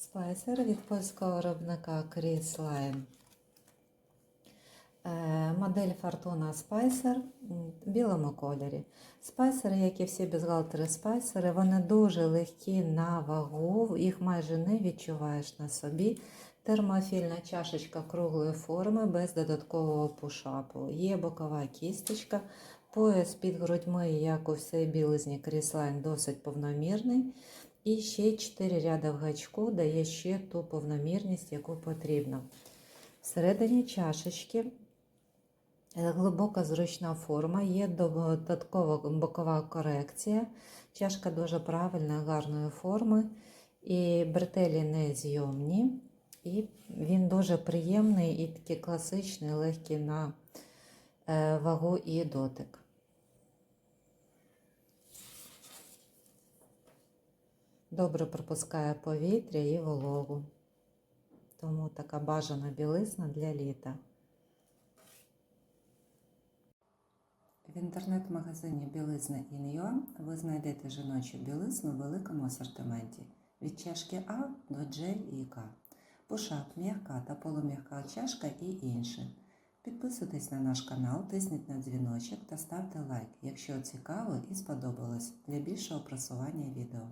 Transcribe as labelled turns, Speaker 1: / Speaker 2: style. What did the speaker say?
Speaker 1: Спайсер від польського виробника Chris Line. Е, Модель Fortuna Spicer в білому кольорі. Спайсери, як і всі бюстгальтери спайсери, вони дуже легкі на вагу, їх майже не відчуваєш на собі. Термофільна чашечка круглої форми без додаткового пушапу. Є бокова кісточка, пояс під грудьми, як у всій білизні Line, досить повномірний. І ще 4 ряди в гачку дає ще ту повномірність, яку потрібно. Всередині чашечки е, глибока зручна форма, є додаткова бокова корекція. Чашка дуже правильної, гарної форми. І бретелі не зйомні. І він дуже приємний і такий класичний, легкий на е, вагу і дотик. Добре пропускає повітря і вологу. Тому така бажана білизна для літа. В інтернет-магазині білизна Ін'Юа ви знайдете жіночу білизну в великому асортименті від чашки А до J і К. Пушап, м'яка та полум'яка чашка і інше. Підписуйтесь на наш канал, тисніть на дзвіночок та ставте лайк, якщо цікаво і сподобалось для більшого просування відео.